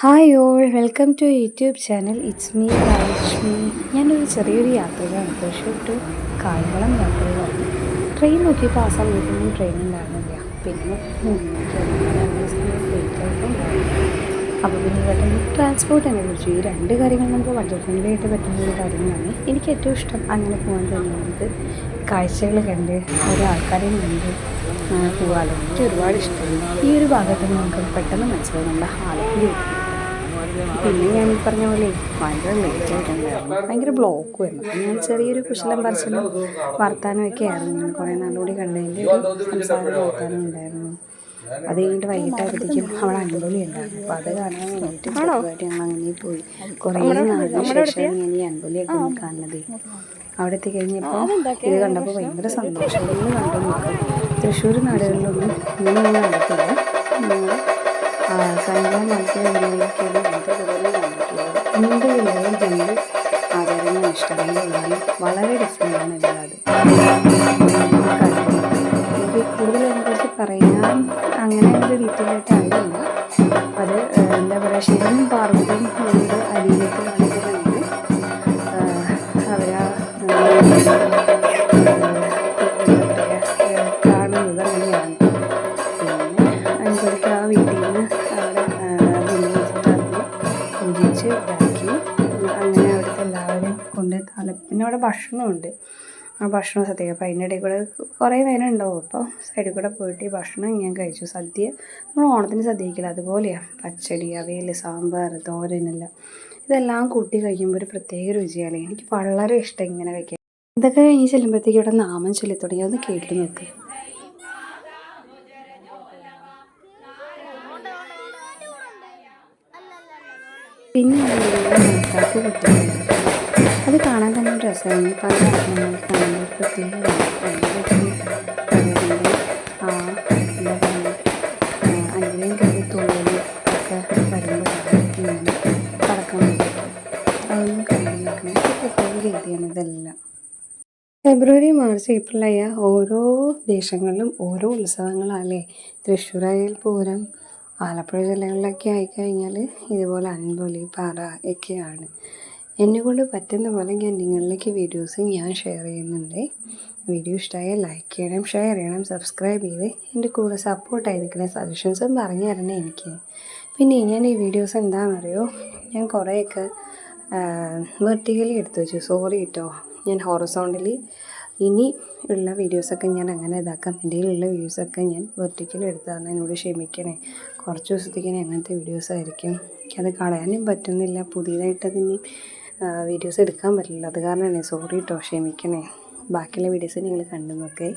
Hi all welcome to YouTube channel it's me Lakshmi ഞാനൊരു ചെറിയൊരു യാത്രയാണ് തൃശ്ശൂർ ടു കായംകുളം യാത്രയിലാണ് ട്രെയിൻ നോക്കിയപ്പോൾ ആ സമയത്തൊന്നും ട്രെയിൻ ഉണ്ടായിരുന്നില്ല. പിന്നെ അപ്പോൾ പിന്നെ പെട്ടെന്ന് ട്രാൻസ്പോർട്ട് വിളിച്ചു ഈ രണ്ട് കാര്യങ്ങൾ നമുക്ക് വളരെ ഫ്രണ്ട്ലി ആയിട്ട് പറ്റുന്ന ഒരു കാര്യങ്ങളാണ്. എനിക്ക് ഏറ്റവും ഇഷ്ടം അങ്ങനെ പോകാൻ തന്നെയാണ്. കാഴ്ചകൾ കണ്ട് ഓരോ ആൾക്കാരെയും കണ്ട് പോകാനും എനിക്ക് ഒരുപാട് ഇഷ്ടമാണ്. ഈ ഒരു ഭാഗത്ത് നമുക്ക് പെട്ടെന്ന് മനസ്സിലാവും നമ്മുടെ ആലപ്പുഴ പിന്നെ ഞാൻ ഈ പറഞ്ഞ പോലെ ഭയങ്കര ലേറ്റ് ആയിട്ടുണ്ടായിരുന്നു ഭയങ്കര ബ്ലോക്ക് വരുന്നു ഞാൻ ചെറിയൊരു കുശലം പറച്ചിലും വർത്താനമൊക്കെ ആയിരുന്നു. ഞാൻ കുറേ നാളുകൂടി കണ്ടതിന്റെ ഒരു സംസാരം വർത്താനം ഉണ്ടായിരുന്നു. അത് കഴിഞ്ഞിട്ട് വൈകിട്ടായപ്പോഴത്തേക്കും അവിടെ അൻപൊലി ഉണ്ടായിരുന്നു. അപ്പോൾ അത് കാണാൻ വേണ്ടിയിട്ട് ചെറുതായിട്ട് ഞങ്ങൾ അങ്ങനെ പോയി. കുറേ നാളിന് ശേഷമാണ് ഞാൻ ഈ അൻപൊലിയൊക്കെ ഒന്ന് കാണുന്നത്. അവിടെ എത്തിക്കഴിഞ്ഞപ്പോൾ ഇത് കണ്ടപ്പോൾ ഭയങ്കര സന്തോഷം. ഇന്ന് കണ്ടു നോക്കാം. തൃശ്ശൂർ നാടുകളിലൊന്നും ഇങ്ങനെയൊന്നും കണ്ടിട്ടില്ല ഞങ്ങൾ കൈകാൻ നമുക്ക് വേണ്ടിയൊക്കെയാണ് ഇങ്ങനത്തെ പിന്നെ അവിടെ ഭക്ഷണമുണ്ട്. ആ ഭക്ഷണം സദ്യ അപ്പോൾ അതിന്റെ ഇടയിൽ കൂടെ കുറേ നേരം ഉണ്ടാവും. അപ്പോൾ സൈഡിൽ കൂടെ പോയിട്ട് ഈ ഭക്ഷണം ഞാൻ കഴിച്ചു. സദ്യ നമ്മൾ ഓണത്തിന് സദ്യക്കില്ല അതുപോലെയാണ് പച്ചടി അവയൽ സാമ്പാർ തോരനെല്ലാം ഇതെല്ലാം കൂട്ടി കഴിക്കുമ്പോൾ ഒരു പ്രത്യേക രുചിയാണ്. എനിക്ക് വളരെ ഇഷ്ടം ഇങ്ങനെ കഴിക്കാൻ. ഇതൊക്കെ കഴിഞ്ഞ് ചെല്ലുമ്പോഴത്തേക്കും ഇവിടെ നാമം ചൊല്ലി തുടങ്ങി. ഒന്ന് കേട്ട് നോക്ക്. പിന്നെ അത് കാണാൻ തന്നെ ഒരു രസമാണ്. പല കാണുമ്പോൾ പ്രത്യേക ആ ഒക്കെ. അതൊന്നും പ്രത്യേക ഇതെല്ലാം. ഫെബ്രുവരി മാർച്ച് ഏപ്രിലായ ഓരോ ദേശങ്ങളിലും ഓരോ ഉത്സവങ്ങളല്ലേ? തൃശ്ശൂരായാൽ പൂരം ആലപ്പുഴ ജില്ലകളിലൊക്കെ ആയിക്കഴിഞ്ഞാൽ ഇതുപോലെ അൻപൊലി പാറ ഒക്കെയാണ്. എന്നെക്കൊണ്ട് പറ്റുന്ന പോലെ ഞാൻ നിങ്ങളിലേക്ക് വീഡിയോസ് ഞാൻ ഷെയർ ചെയ്യുന്നുണ്ട്. വീഡിയോ ഇഷ്ടമായാൽ ലൈക്ക് ചെയ്യണം ഷെയർ ചെയ്യണം സബ്സ്ക്രൈബ് ചെയ്ത് എന്റെ കൂടെ സപ്പോർട്ടായി സജഷൻസും പറഞ്ഞു തരണം എനിക്ക്. പിന്നെ ഞാൻ ഈ വീഡിയോസ് എന്താണെന്നറിയോ? ഞാൻ കുറേയൊക്കെ വെർട്ടിക്കലി എടുത്തു വെച്ചു. സോറി കേട്ടോ ഞാൻ ഹോറസോണ്ടലി ഇനി ഉള്ള വീഡിയോസൊക്കെ ഞാൻ അങ്ങനെ ഇതാക്കാം. എന്റെ കയ്യിലുള്ള വീഡിയോസൊക്കെ ഞാൻ വെർട്ടിക്കലി എടുത്തതാണ് എന്നോട് ക്ഷമിക്കണേ. കുറച്ച് ദിവസത്തേക്ക് അങ്ങനത്തെ വീഡിയോസ് ആയിരിക്കും. എനിക്കത് കളയാനും പറ്റുന്നില്ല. പുതിയതായിട്ട് അതിന് വീഡിയോസ് എടുക്കാൻ പറ്റില്ല. അത് കാരണമാണ് സോറി കേട്ടോ ക്ഷമിക്കണേ. ബാക്കിയുള്ള വീഡിയോസ് നിങ്ങൾ കണ്ടു നോക്കേ